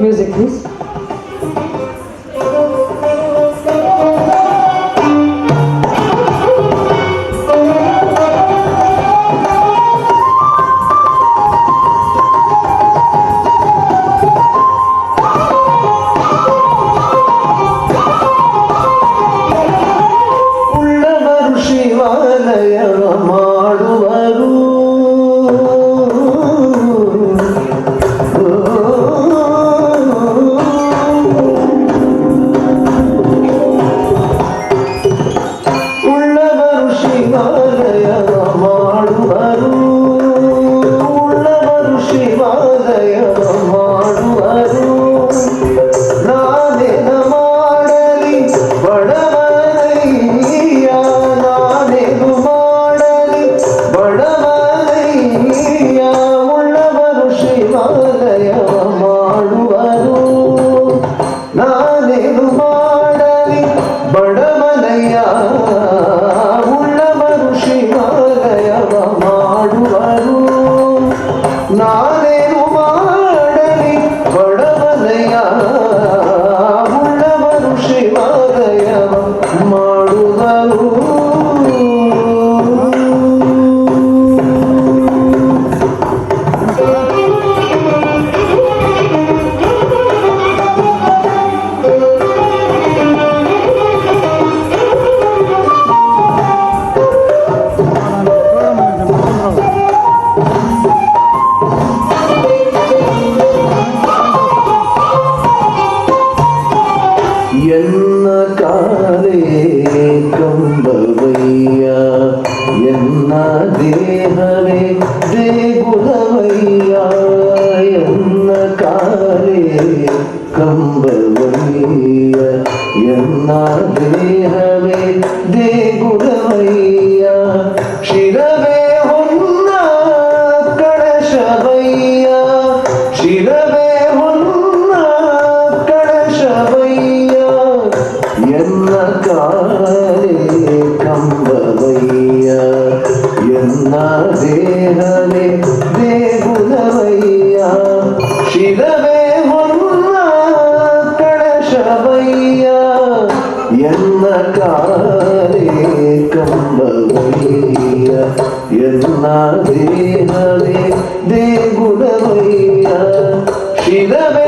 Music, please. ದೇಗುಣವಯ್ಯ ಎನ್ನ ದೇಹವೇ ದೇಗುಣವಯ್ಯ ಎನ್ನ ಕಾಲೇ ಕಂಬವಯ್ಯ ಎನ್ನ ದೇಹವೇ ದೇಗುಣವಯ್ಯ കാലേക്കമ്പവയ്യ എന്നാ